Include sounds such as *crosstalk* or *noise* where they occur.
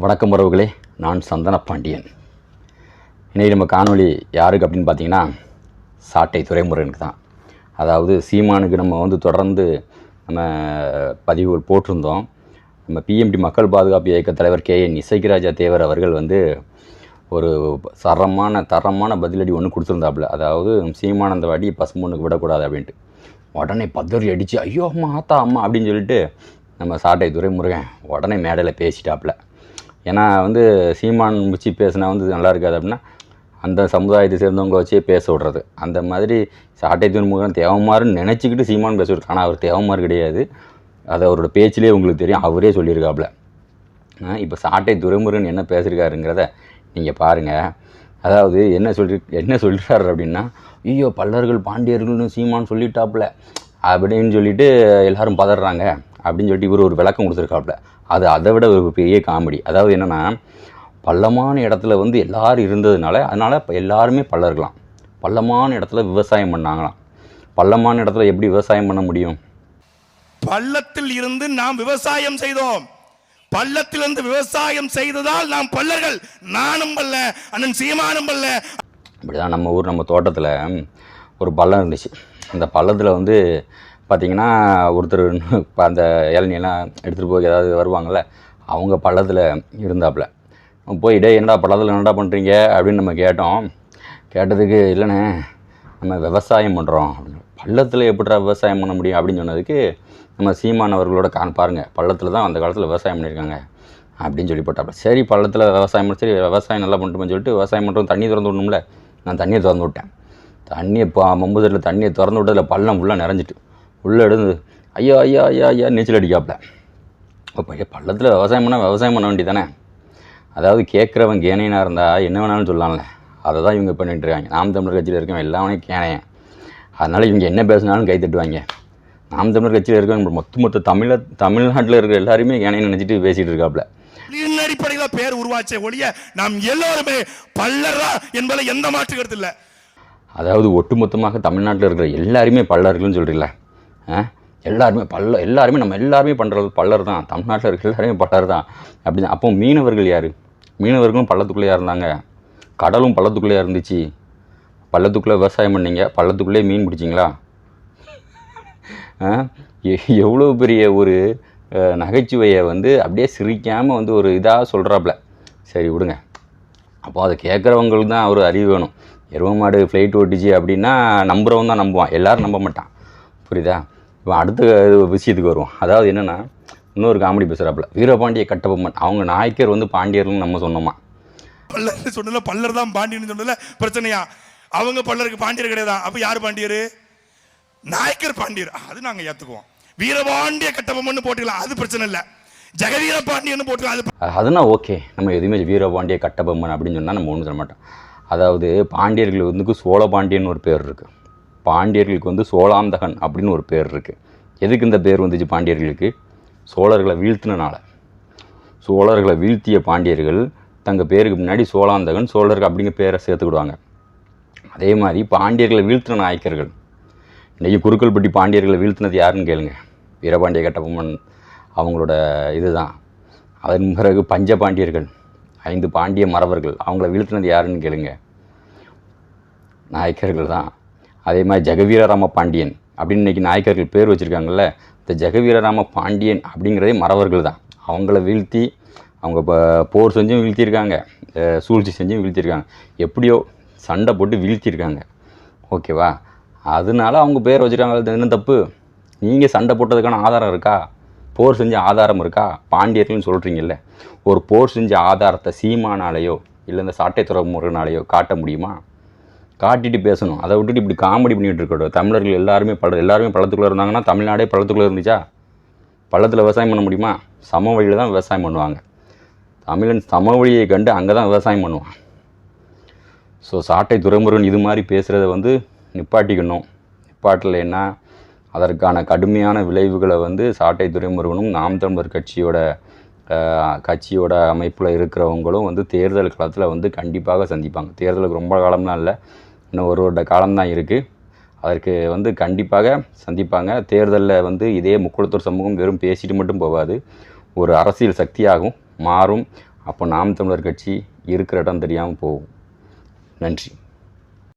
வணக்கம் உறவுகளே நான் சந்தன பாண்டியன் இன்னைக்கு நம்ம காணொளி யாருக்கு அப்படின்னு பார்த்தீங்கன்னா சாட்டை துறைமுருகனுக்கு தான் அதாவது சீமானுக்கு நம்ம வந்து தொடர்ந்து நம்ம பதிவுகள் போட்டிருந்தோம். நம்ம பிஎம்டி மக்கள் பாதுகாப்பு இயக்க தலைவர் கே என் இசைக்கிராஜா தேவர் அவர்கள் வந்து ஒரு சரமான தரமான பதிலடி ஒன்று கொடுத்துருந்தாப்புல. அதாவது சீமானந்த அந்த வாடி பசுமொன்னுக்கு விடக்கூடாது அப்படின்ட்டு. உடனே பதறி அடித்து ஐயோ அம்மா ஆத்தா அம்மா அப்படின்னு சொல்லிட்டு நம்ம சாட்டை துரைமுருகன் உடனே மேடையில் பேசிட்டாப்புல. ஏன்னா வந்து சீமான் வச்சு பேசினா வந்து நல்லா இருக்காது அப்படின்னா அந்த சமுதாயத்தை சேர்ந்தவங்க வச்சே பேச விட்றது. அந்த மாதிரி சாட்டை துறைமுருகன் தேவமாருன்னு நினச்சிக்கிட்டு சீமான் பேச விடுறது ஆனால் அவர் தேவமாறு கிடையாது. அது அவரோட பேச்சிலே உங்களுக்கு தெரியும். அவரே சொல்லியிருக்காப்புல. இப்போ சாட்டை துரைமுருகன் என்ன பேசியிருக்காருங்கிறத நீங்கள் பாருங்கள் அதாவது என்ன சொல்லி என்ன சொல்கிறாரு அப்படின்னா ஐயோ பல்லர்கள் பாண்டியர்கள்னு சீமான் சொல்லிட்டாப்புல அப்படின்னு சொல்லிட்டு எல்லாரும் பதறாங்க. அப்படின்னு சொல்லிட்டு இவர் ஒரு விளக்கம் கொடுத்துருக்காப்புல. அது அதை விட ஒரு பெரிய காமெடி. அதாவது என்னென்னா பள்ளமான இடத்துல வந்து எல்லாரும் இருந்ததுனால அதனால் இப்போ எல்லாருமே பல்லர்களாம் பள்ளமான இடத்துல விவசாயம் பண்ணாங்களாம். பள்ளமான இடத்துல எப்படி விவசாயம் பண்ண முடியும்? பள்ளத்தில் இருந்து நாம் விவசாயம் செய்தோம். பள்ளத்திலிருந்து விவசாயம் செய்ததால் நாம் பல்லர்கள் நானும் பல்ல அண்ணன் சீமானும் பல்ல. இப்படிதான் நம்ம ஊர் நம்ம தோட்டத்தில் ஒரு பள்ளம் இருந்துச்சு. அந்த பள்ளத்தில் வந்து பார்த்திங்கன்னா ஒருத்தர் இப்போ *laughs* அந்த இளநியெல்லாம் எடுத்துகிட்டு போய் ஏதாவது வருவாங்கள்ல அவங்க பள்ளத்தில் இருந்தாப்புல போய் டே என்னடா பள்ளத்தில் என்னடா பண்ணுறீங்க அப்படின்னு நம்ம கேட்டோம். கேட்டதுக்கு இல்லைண்ணே நம்ம விவசாயம் பண்ணுறோம் அப்படின்னு. பள்ளத்தில் எப்படிடா விவசாயம் பண்ண முடியும்? அப்படின்னு சொன்னதுக்கு நம்ம சீமான் அவர்களோட கான் பாருங்கள் பள்ளத்தில் தான் அந்த காலத்தில் விவசாயம் பண்ணியிருக்காங்க. அப்படின்னு சொல்லி போட்டாப்புல சரி பள்ளத்தில் விவசாயம் பண்ணி சரி விவசாயம் நல்லா பண்ணிட்டுமே? சொல்லிட்டு விவசாயம் பண்ணுறோம் தண்ணி திறந்து விடணும்ல. நான் தண்ணியை திறந்து விட்டேன். தண்ணியை இப்போ மம்புதட்டில் தண்ணியை திறந்து விட்டதில் பள்ளம் ஃபுல்லாக நிறைஞ்சிட்டு. உள்ளே எடுந்து ஐயா ஐயா ஐயா ஐயா நீச்சல் அடிக்காப்புல. அப்போ பள்ளத்தில் விவசாயம் பண்ணால் விவசாயம் பண்ண வேண்டியதானே அதாவது கேட்குறவன் கேனையனாக இருந்தால் என்ன வேணாலும் சொல்லலாம்ல. அதை தான் இவங்க பண்ணிட்டு இருக்காங்க. நாம் தமிழர் கட்சியில் இருக்கவன் எல்லாமே கேனையன் அதனால் இவங்க என்ன பேசினாலும் கை தட்டுவாங்க. நாம் தமிழர் கட்சியில் இருக்கவங்க மொத்த மொத்த தமிழ தமிழ்நாட்டில் இருக்கிற எல்லாருமே கேனையை நினச்சிட்டு பேசிகிட்டு இருக்காப்புல. அடிப்படையில் பேர் உருவாச்சே ஒழிய நாம் எல்லோருமே பல்லரா என்பதில் எந்த மாற்று கருத்து இல்லை. அதாவது ஒட்டுமொத்தமாக தமிழ்நாட்டில் இருக்கிற எல்லாருமே பல்லர்கள்னு சொல்கிறீங்களா எல்லாருமே பல்ல எல்லாருமே நம்ம எல்லாருமே பண்ணுறது பல்லர் தான் தமிழ்நாட்டில் இருக்கிற எல்லாருமே பல்லர் தான் அப்படி அப்போ மீனவர்கள் யார்? மீனவர்களும் பள்ளத்துக்குள்ளேயா இருந்தாங்க. கடலும் பள்ளத்துக்குள்ளேயா இருந்துச்சு. பள்ளத்துக்குள்ளே விவசாயம் பண்ணீங்க. பள்ளத்துக்குள்ளே மீன் பிடிச்சிங்களா? ஆ? எ- எவ்வளோ பெரிய ஒரு நகைச்சுவையை வந்து அப்படியே சிரிக்காமல் வந்து ஒரு இதாக சொல்கிறாப்புல சரி விடுங்க. அப்போ அதை கேட்குறவங்களுக்கு தான் ஒரு அறிவு வேணும். எருவ மாடு ஃப்ளைட் ஓட்டிச்சு அப்படின்னா நம்புறவன் தான் நம்புவான். எல்லாரும் நம்ப மாட்டான். புரியுதா? இப்போ அடுத்த விஷயத்துக்கு வருவோம். அதாவது என்னென்னா இன்னொரு காமெடி பேசுகிறாப்புல வீரபாண்டிய கட்டபொம்மன். அவங்க நாயக்கர் வந்து பாண்டியர்கள்னு நம்ம சொன்னோமா? பல்லர் சொன்னல பல்லர் தான் பாண்டியன் சொன்னதுல பிரச்சனையா? அவங்க பல்லருக்கு பாண்டியர் கிடையாதா? அப்ப யார் பாண்டியர்? நாயக்கர் பாண்டியர். அது நாங்க ஏத்துக்குவோம். வீரபாண்டிய கட்டபொம்மன் போட்டுக்கலாம் அது பிரச்சனை இல்ல. ஜெகவீர பாண்டியன் போட்டுக்கலாம் அது அதுனா ஓகே. நம்ம எதுவுமே வீரபாண்டிய கட்டபொம்மன் அப்படின்னு சொன்னால் நம்ம ஒன்றும் சொல்ல மாட்டோம். அதாவது பாண்டியர்கள் வந்து சோழ பாண்டியன் ஒரு பேர் இருக்குது பாண்டியர்களுக்கு வந்து சோழாந்தகன் அப்படின்னு ஒரு பேர் இருக்குது எதுக்கு இந்த பேர் வந்துச்சு பாண்டியர்களுக்கு? சோழர்களை வீழ்த்தினால சோழர்களை வீழ்த்திய பாண்டியர்கள் தங்கள் பேருக்கு முன்னாடி சோழாந்தகன் சோழர்கள் அப்படிங்கிற பேரை சேர்த்துக்கிடுவாங்க. அதே மாதிரி பாண்டியர்களை வீழ்த்தின நாயக்கர்கள். இன்றைக்கி குறுக்கல்பட்டி பாண்டியர்களை வீழ்த்தினது யாருன்னு கேளுங்க. வீரபாண்டிய கட்டபொம்மன் அவங்களோட இதுதான். அதன் பிறகு பஞ்ச பாண்டியர்கள் ஐந்து பாண்டிய மறவர்கள் அவங்கள வீழ்த்தினது யாருன்னு கேளுங்க. நாயக்கர்கள் தான். அதே மாதிரி ஜெகவீரராம பாண்டியன் அப்படின்னு இன்றைக்கி நாயக்கர்கள் பேர் வச்சுருக்காங்கல்ல இந்த ஜெகவீரராம பாண்டியன் அப்படிங்கிறதே மறவர்கள் தான். அவங்கள வீழ்த்தி அவங்க இப்போ போர் செஞ்சும் வீழ்த்தியிருக்காங்க சூழ்ச்சி செஞ்சும் வீழ்த்தியிருக்காங்க. எப்படியோ சண்டை போட்டு வீழ்த்தியிருக்காங்க. ஓகேவா? அதனால அவங்க பேர் வச்சுருக்காங்க. என்ன தப்பு? நீங்கள் சண்டை போட்டதுக்கான ஆதாரம் இருக்கா? போர் செஞ்ச ஆதாரம் இருக்கா? பாண்டியர்கள்னு சொல்கிறீங்கல்ல ஒரு போர் செஞ்ச ஆதாரத்தை சீமானாலேயோ இல்லை இந்த சாட்டை துறைமுறைனாலேயோ காட்ட முடியுமா? காட்டிட்டு பேசணும். அதை விட்டுட்டு இப்படி காமெடி பண்ணிகிட்டு இருக்கட்டும் தமிழர்கள் எல்லாருமே பல எல்லாருமே பள்ளத்துக்குள்ளே இருந்தாங்கன்னா தமிழ்நாடே பள்ளத்துக்குள்ளே இருந்துச்சா? பள்ளத்தில் விவசாயம் பண்ண முடியுமா? சமவெளியில் தான் விவசாயம் பண்ணுவாங்க. தமிழன் சமவெளியை கண்டு அங்கே தான் விவசாயம் பண்ணுவான். ஸோ சாட்டை துறைமுருகன் இது மாதிரி பேசுகிறத வந்து நிப்பாட்டிக்கணும். நிப்பாட்டலைன்னா அதற்கான கடுமையான விளைவுகளை வந்து சாட்டை துறைமுருகனும் நாம் தமிழர் கட்சியோட கட்சியோட அமைப்பில் இருக்கிறவங்களும் வந்து தேர்தல் காலத்தில் வந்து கண்டிப்பாக சந்திப்பாங்க. தேர்தலுக்கு ரொம்ப காலம்லாம் இல்லை. இன்னும் ஒரு வருட காலம்தான் இருக்குது அதற்கு வந்து கண்டிப்பாக சந்திப்பாங்க. தேர்தலில் வந்து இதே முக்குளத்தூர் சமூகம் வெறும் பேசிட்டு மட்டும் போகாது ஒரு அரசியல் சக்தியாகவும் மாறும். அப்போ நாம் தமிழர் கட்சி இருக்கிற இடம் தெரியாமல் போகும். நன்றி.